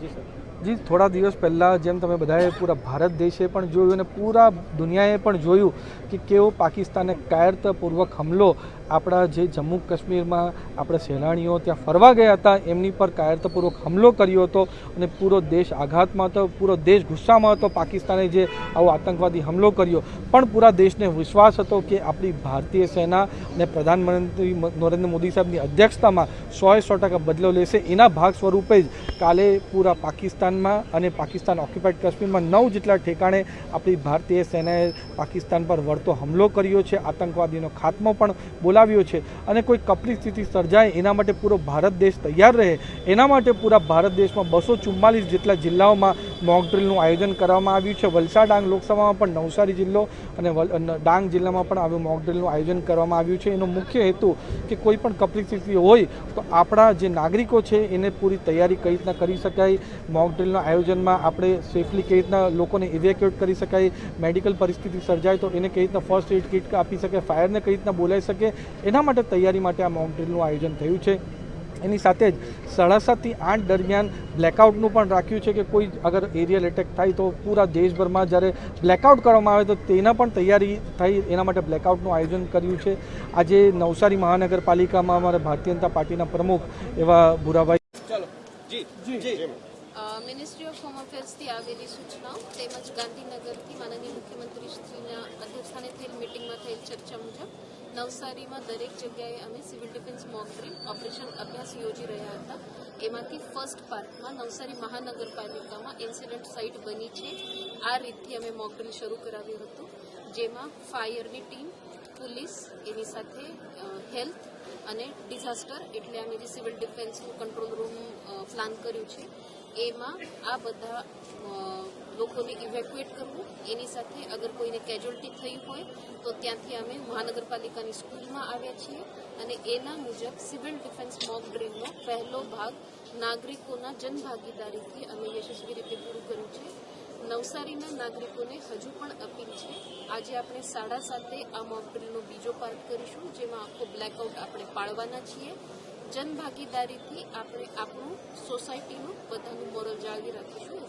જી sir જી, થોડા દિવસ પહેલાં જેમ તમે બધાએ પૂરા ભારત દેશે પણ જોયું અને પૂરા દુનિયાએ પણ જોયું કે કેવો પાકિસ્તાને કાયરતાપૂર્વક હુમલો આપણા જે જમ્મુ કાશ્મીરમાં આપણા સહેલાણીઓ ત્યાં ફરવા ગયા હતા, એમની પર કાયરતાપૂર્વક હુમલો કર્યો હતો અને પૂરો દેશ આઘાતમાં હતો, પૂરો દેશ ગુસ્સામાં હતો, પાકિસ્તાને જે આવો આતંકવાદી હુમલો કર્યો. પણ પૂરા દેશને વિશ્વાસ હતો કે આપણી ભારતીય સેના અને પ્રધાનમંત્રી નરેન્દ્ર મોદી સાહેબની અધ્યક્ષતામાં સોએ સો ટકા બદલો લેશે. એના ભાગ સ્વરૂપે જ કાલે પૂરા પાકિસ્તાનમાં અને પાકિસ્તાન ઓક્યુપાઈડ કાશ્મીરમાં નવ જેટલા ઠેકાણે આપણી ભારતીય સેનાએ પાકિસ્તાન પર વળતો હુમલો કર્યો છે, આતંકવાદીનો ખાત્મો પણ બોલાવ્યો છે અને કોઈ કપરી સ્થિતિ સર્જાય એના માટે પૂરો ભારત દેશ તૈયાર રહે. એના માટે પૂરા ભારત દેશમાં બસો ચુમ્માલીસ જેટલા જિલ્લાઓમાં મોક ડ્રિલનું આયોજન કરવામાં આવ્યું છે. વલસાડ ડાંગ લોકસભામાં પણ નવસારી જિલ્લો અને ડાંગ જિલ્લામાં પણ આવું મોક ડ્રિલનું આયોજન કરવામાં આવ્યું છે. એનો મુખ્ય હેતુ કે કોઈ પણ કપરી સ્થિતિ હોય તો આપણા જે નાગરિકો છે એને પૂરી તૈયારી કઈ રીતના કરી શકાય, મોક ડ્રિલના આયોજનમાં આપણે સેફલી કઈ રીતના લોકોને ઇવેક્યુએટ કરી શકાય, મેડિકલ પરિસ્થિતિ સર્જાય તો એને કઈ રીતના ફર્સ્ટ એડ કિટ આપી શકે ફાયરને કઈ રીતના બોલાવી શકે, એના માટે તૈયારી માટે આ મોક ડ્રિલનું આયોજન થયું છે. એની સાથે જ સાડા સાતથી આઠ દરમિયાન બ્લેકઆઉટનું પણ રાખ્યું છે કે કોઈ અગર એરિયલ એટેક થાય તો પૂરા દેશભરમાં જ્યારે બ્લેકઆઉટ કરવામાં આવે તો તેના પણ તૈયારી થઈ એના માટે બ્લેકઆઉટનું આયોજન કર્યું છે. આજે નવસારી મહાનગરપાલિકામાં અમારા ભારતીય જનતા પાર્ટીના પ્રમુખ એવા ભૂરાભાઈ ચાલો. જી. જી. મિનિસ્ટ્રી ઓફ હોમ અફેર્સથી આવેલી સૂચનાઓ તેમજ ગાંધીનગરથી માનનીય મુખ્યમંત્રીશ્રીના અધ્યક્ષસ્થાને થયેલ મિટિંગમાં થયેલ ચર્ચા મુજબ નવસારીમાં દરેક જગ્યાએ અમે civil defence mock drill operation Abhyas યોજી રહ્યા હતા. એમાંથી ફર્સ્ટ પાર્ટમાં નવસારી મહાનગરપાલિકામાં ઇન્સિડન્ટ સાઇટ બની છે. આ રીતથી અમે મોક ડ્રીલ શરૂ કરાવ્યું હતું. જેમાં ફાયરની ટીમ, પોલીસ, એની સાથે હેલ્થ અને ડિઝાસ્ટર એટલે અમે જે સિવિલ ડિફેન્સનું કંટ્રોલ રૂમ પ્લાન કર્યું છે એમાં આ બધા લોકોને ઇવેક્યુએટ કરવું, એની સાથે અગર કોઈને કેજ્યુઅલ્ટી થઈ હોય, તો ત્યાંથી અમે મહાનગરપાલિકાની સ્કૂલમાં આવ્યા છીએ અને એના મુજબ સિવિલ ડિફેન્સ મોક ડ્રીલનો પહેલો ભાગ નાગરિકોના જનભાગીદારીથી અમે યશસ્વી રીતે પૂરું કર્યું છે. નવસારીના નાગરિકોને હજુ પણ અપીલ છે, આજે આપણે સાડા સાતે આ મોક ડ્રીલનો બીજો પાર્ટ કરીશું, જેમાં આખો બ્લેકઆઉટ આપણે પાળવાના છીએ. જનભાગીદારીથી આપણે આપણું સોસાયટીનું બધાનું મોરલ જાળવી રાખીશું.